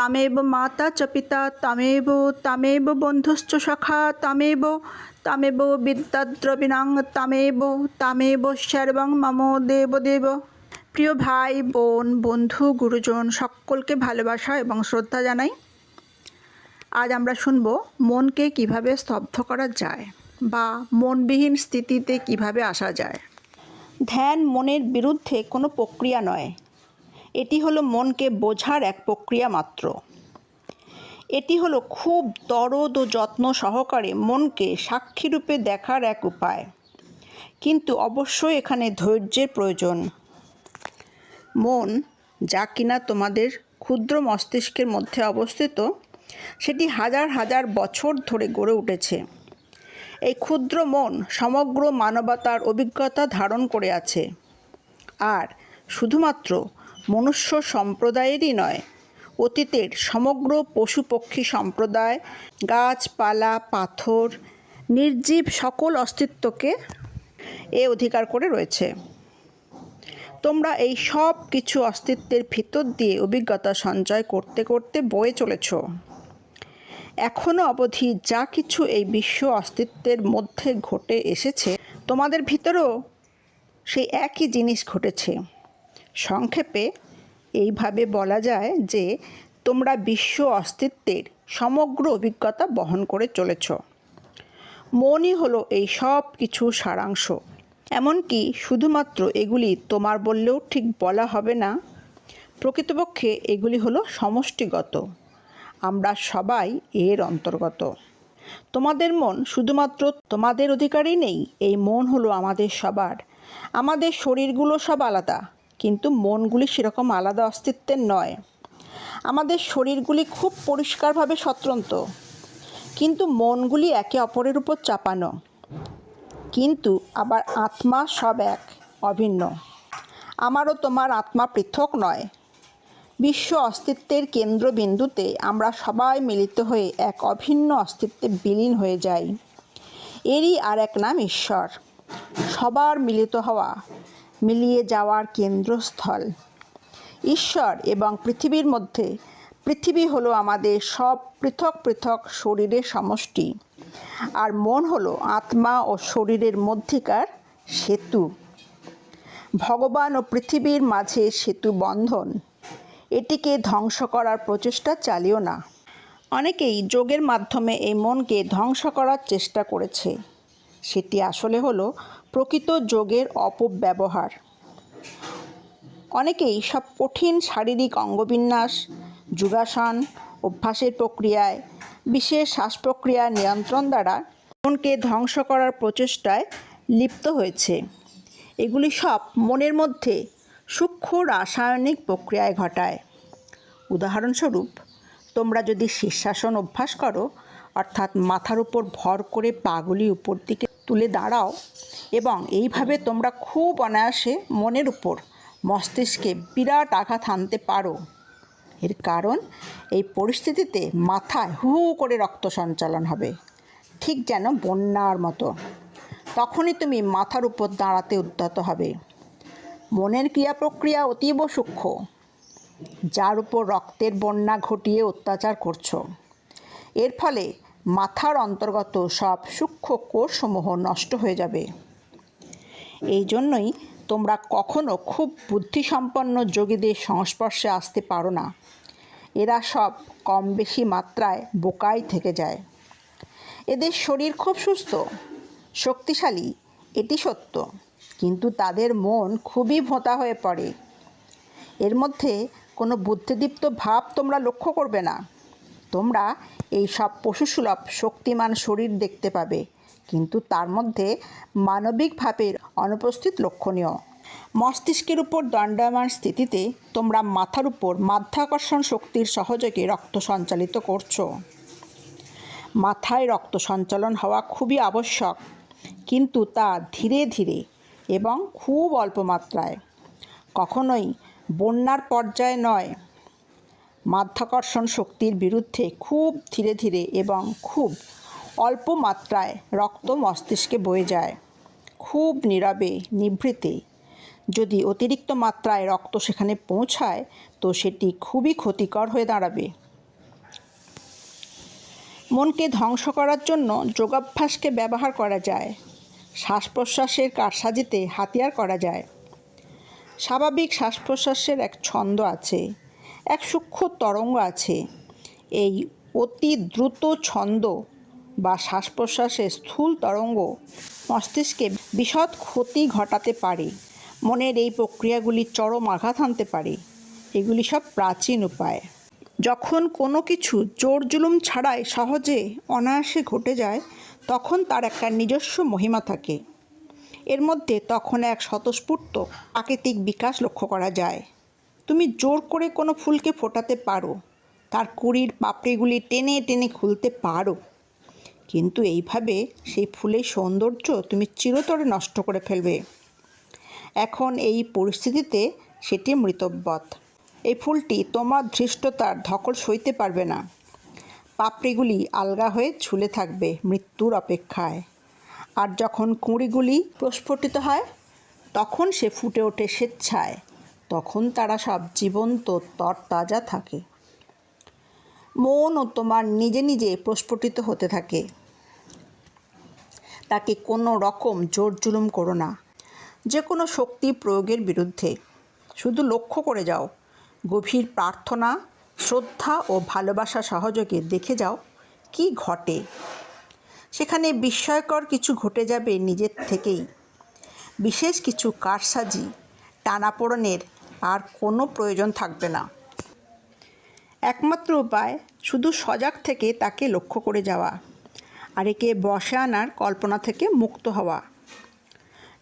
তামেব মাতা চ পিতা, তামেব তামেব বন্ধুশ্চ সখা তামেব তামেব বিদ্যাদ্রবিণাং তামেব তামেব সর্বং মম দেবদেব প্রিয় ভাই, বোন, বন্ধু, গুরুজন, সকলকে ভালোবাসা এবং শ্রদ্ধা জানাই। আজ আমরা শুনব মনকে কীভাবে স্তব্ধ করা যায় বা মনবিহীন স্থিতিতে কীভাবে আসা যায়। ধ্যান মনের বিরুদ্ধে কোনো প্রক্রিয়া নয়। এটি হলো মনকে বোঝার এক প্রক্রিয়া মাত্র। এটি হলো খুব দরদ ও যত্ন সহকারে মনকে সাক্ষীরূপে দেখার এক উপায়। কিন্তু অবশ্যই এখানে ধৈর্যের প্রয়োজন। মন, যা কিনা তোমাদের ক্ষুদ্র মস্তিষ্কের মধ্যে অবস্থিত, সেটি হাজার হাজার বছর ধরে গড়ে উঠেছে। এই ক্ষুদ্র মন সমগ্র মানবতার অভিজ্ঞতা ধারণ করে আছে। আর শুধুমাত্র মনুষ্য সম্প্রদায়েরই নয়, অতীতের সমগ্র পশু পক্ষী সম্প্রদায়, গাছপালা, পাথর, নির্জীব সকল অস্তিত্বকে এ অধিকার করে রয়েছে। তোমরা এই সব কিছু অস্তিত্বের ভিতর দিয়ে অভিজ্ঞতা সঞ্চয় করতে করতে বয়ে চলেছ। এখনও অবধি যা কিছু এই বিশ্ব অস্তিত্বের মধ্যে ঘটে এসেছে, তোমাদের ভিতরেও সেই একই জিনিস ঘটেছে। সংক্ষেপে এইভাবে বলা যায় যে, তোমরা বিশ্ব অস্তিত্বের সমগ্র অভিজ্ঞতা বহন করে চলেছ। মনই হলো এই সব কিছু সারাংশ। এমনকি শুধুমাত্র এগুলি তোমার বললেও ঠিক বলা হবে না। প্রকৃতপক্ষে এগুলি হলো সমষ্টিগত। আমরা সবাই এর অন্তর্গত। তোমাদের মন শুধুমাত্র তোমাদের অধিকারই নেই, এই মন হলো আমাদের সবার। আমাদের শরীরগুলো সব আলাদা। কিন্তু মনগুলি সেরকম আলাদা অস্তিত্বের নয়। আমাদের শরীরগুলি খুব পরিষ্কারভাবে স্বতন্ত্র, কিন্তু মনগুলি একে অপরের উপর চাপানো। কিন্তু আবার আত্মা সব এক, অভিন্ন। আমারও তোমার আত্মা পৃথক নয়। বিশ্ব অস্তিত্বের কেন্দ্রবিন্দুতে আমরা সবাই মিলিত হয়ে এক অভিন্ন অস্তিত্বে বিলীন হয়ে যাই। এরই আর এক নাম ঈশ্বর। সবার মিলিত হওয়া মিলিয়ে যাওয়ার কেন্দ্রস্থল। ঈশ্বর এবং পৃথিবীর মধ্যে, পৃথিবী হলো আমাদের সব পৃথক পৃথক শরীরের সমষ্টি। আর মন হলো আত্মা ও শরীরের মধ্যেকার সেতু। ভগবান ও পৃথিবীর মাঝে সেতু বন্ধন। এটিকে ধ্বংস করার প্রচেষ্টা চালিও না। অনেকেই যোগের মাধ্যমে এই মনকে ধ্বংস করার চেষ্টা করেছে। সেটি আসলে হলো প্রকৃত যোগের অপব্যবহার। অনেকেই সব কঠিন শারীরিক অঙ্গবিন্যাস, যোগাসন, অভ্যাসের প্রক্রিয়ায়, বিশেষ শ্বাস প্রক্রিয়া নিয়ন্ত্রণ দ্বারা মনকে ধ্বংস করার প্রচেষ্টায় লিপ্ত হয়েছে। এগুলি সব মনের মধ্যে সূক্ষ্ম রাসায়নিক প্রক্রিয়ায় ঘটায়। উদাহরণস্বরূপ, তোমরা যদি শীর্ষাসন অভ্যাস করো, অর্থাৎ মাথার উপর ভর করে পাগুলি উপর দিকে তুলে দাঁড়াও এবং এইভাবে তোমরা খুব অনায়াসে মনের উপর মস্তিষ্কে বিরাট আঘাত আনতে পারো। এর কারণ, এই পরিস্থিতিতে মাথায় হু হু করে রক্ত সঞ্চালন হবে, ঠিক যেন বন্যার মতো। তখনই তুমি মাথার উপর দাঁড়াতে উদ্যত হবে। মনের ক্রিয়া প্রক্রিয়া অতীব সূক্ষ্ম, যার উপর রক্তের বন্যা ঘটিয়ে অত্যাচার করছ। এর ফলে মাথার অন্তর্গত সব সূক্ষ্ম কোষসমূহ নষ্ট হয়ে যাবে। এই জন্যই তোমরা কখনো খুব বুদ্ধিসম্পন্ন যোগীদের সংস্পর্শে আসতে পারো না। এরা সব কম বেশি মাত্রায় বোকাই থেকে যায়। এদের শরীর খুব সুস্থ, শক্তিশালী, এটি সত্য, কিন্তু তাদের মন খুবই ভোঁতা হয়ে পড়ে। এর মধ্যে কোনো বুদ্ধিদীপ্ত ভাব তোমরা লক্ষ্য করবে না। তোমরা এই সব পশুসুলভ শক্তিমান শরীর দেখতে পাবে। কিন্তু তার মধ্যে মানবিক ভাবের অনুপস্থিত লক্ষণীয়। মস্তিষ্কের উপর দণ্ডায়মান স্থিতিতে তোমরা মাথার উপর মাধ্যাকর্ষণ শক্তির সহযোগে রক্ত সঞ্চালিত করছ। মাথায় রক্ত সঞ্চালন হওয়া খুবই আবশ্যক, কিন্তু তা ধীরে ধীরে এবং খুব অল্প মাত্রায়। কখনোই বন্যার পর্যায়ে নয়। মাধ্যাকর্ষণ শক্তির বিরুদ্ধে খুব ধীরে ধীরে এবং খুব অল্প মাত্রায় রক্ত মস্তিষ্কে বয়ে যায়। খুব নীরবে, নিভৃতে। যদি অতিরিক্ত মাত্রায় রক্ত সেখানে পৌঁছায়, তো সেটি খুবই ক্ষতিকর হয়ে দাঁড়াবে। মনকে ধ্বংস করার জন্য যোগাভ্যাসকে ব্যবহার করা যায়। শ্বাস প্রশ্বাসের কারসাজিতে হাতিয়ার করা যায়। স্বাভাবিক শ্বাস প্রশ্বাসের এক ছন্দ আছে। এক সূক্ষ্ম তরঙ্গ আছে। এই অতি দ্রুত ছন্দ বা শ্বাস প্রশ্বাসের স্থূল তরঙ্গ মস্তিষ্কে বিশদ ক্ষতি ঘটাতে পারে। মনের এই প্রক্রিয়াগুলি চরম আঘাত আনতে পারে। এগুলি সব প্রাচীন উপায়। যখন কোনো কিছু জোর জুলুম ছাড়াই সহজে অনায়াসে ঘটে যায়, তখন তার একটা নিজস্ব মহিমা থাকে। এর মধ্যে তখন এক স্বতঃস্ফূর্ত প্রাকৃতিক বিকাশ লক্ষ্য করা যায়। তুমি জোর করে কোনো ফুলকে ফোটাতে পারো। তার কুড়ির পাপড়িগুলি টেনে টেনে খুলতে পারো। কিন্তু এইভাবে সেই ফুলের সৌন্দর্য তুমি চিরতরে নষ্ট করে ফেলবে। এখন এই পরিস্থিতিতে সেটি মৃতব্বত। এই ফুলটি তোমার ধৃষ্টতার ধকল সইতে পারবে না। পাপড়িগুলি আলগা হয়ে ঝুলে থাকবে মৃত্যুর অপেক্ষায়। আর যখন কুঁড়িগুলি প্রস্ফুটিত হয়, তখন সে ফুটে ওঠে স্বেচ্ছায়। তখন তারা সব জীবন্ত তরতাজা থাকে। মনও তোমার নিজে নিজে প্রস্ফুটিত হতে থাকে। তাকে কোনো রকম জোর জুলুম করো না। যে কোনো শক্তি প্রয়োগের বিরুদ্ধে। শুধু লক্ষ্য করে যাও। গভীর প্রার্থনা, শ্রদ্ধা ও ভালোবাসা সহযোগে দেখে যাও কি ঘটে। সেখানে বিস্ময়কর কিছু ঘটে যাবে নিজের থেকেই। বিশেষ কিছু কারসাজি, টানাপোড়নের আর কোনো প্রয়োজন থাকবে না। একমাত্র উপায় শুধু সজাগ থেকে তাকে লক্ষ্য করে যাওয়া আর একে বসে আনার কল্পনা থেকে মুক্ত হওয়া।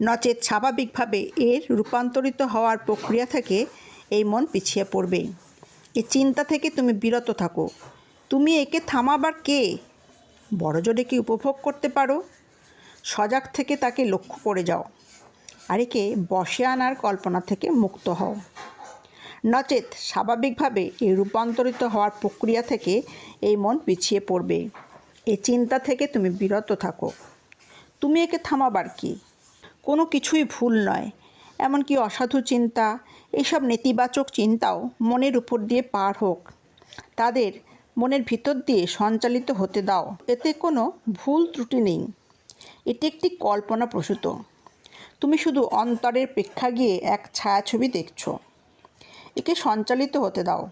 নচেত স্বাভাবিকভাবে এর রূপান্তরিত হওয়ার প্রক্রিয়া থেকে এই মন পিছিয়ে পড়বে। এ চিন্তা থেকে তুমি বিরত থাকো। তুমি একে থামাবার কে? বড় জোরে কি উপভোগ করতে পারো? সজাগ থেকে তাকে লক্ষ্য করে যাও। আর একে বসে আনার কল্পনা থেকে মুক্ত হও। নচেত স্বাভাবিকভাবে এই রূপান্তরিত হওয়ার প্রক্রিয়া থেকে এই মন পিছিয়ে পড়বে। এই চিন্তা থেকে তুমি বিরত থাকো। তুমি একে থামাবার কি? কোনো কিছুই ভুল নয়। এমনকি অসাধু চিন্তা এইসব নেতিবাচক চিন্তাও মনের উপর দিয়ে পার হোক। তাদের মনের ভিতর দিয়ে সঞ্চালিত হতে দাও। এতে কোনো ভুল ত্রুটি নেই। এটি একটি কল্পনা প্রসূত। তুমি শুধু অন্তরের প্রেক্ষা গিয়ে এক ছায়াছবি দেখছ। একে সঞ্চালিত হতে দাও।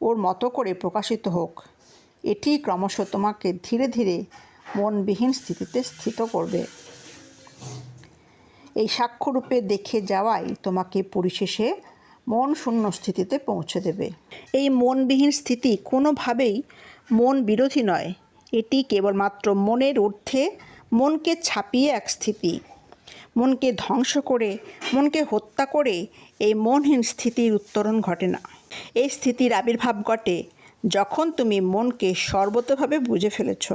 ওর মতো করে প্রকাশিত হোক। এটি ক্রমশ তোমাকে ধীরে ধীরে মনবিহীন স্থিতিতে স্থিত করবে। এই সাক্ষ্যরূপে দেখে যাওয়াই তোমাকে পরিশেষে মন শূন্য স্থিতিতে পৌঁছে দেবে। এই মনবিহীন স্থিতি কোনোভাবেই মন বিরোধী নয়। এটি কেবলমাত্র মনের ঊর্ধ্বে মনকে ছাপিয়ে এক স্থিতি। মনকে ধ্বংস করে, মনকে হত্যা করে এই মনহীন স্থিতির উত্তরণ ঘটে না। এই স্থিতির আবির্ভাব ঘটে যখন তুমি মনকে সর্বতভাবে বুঝে ফেলেছ।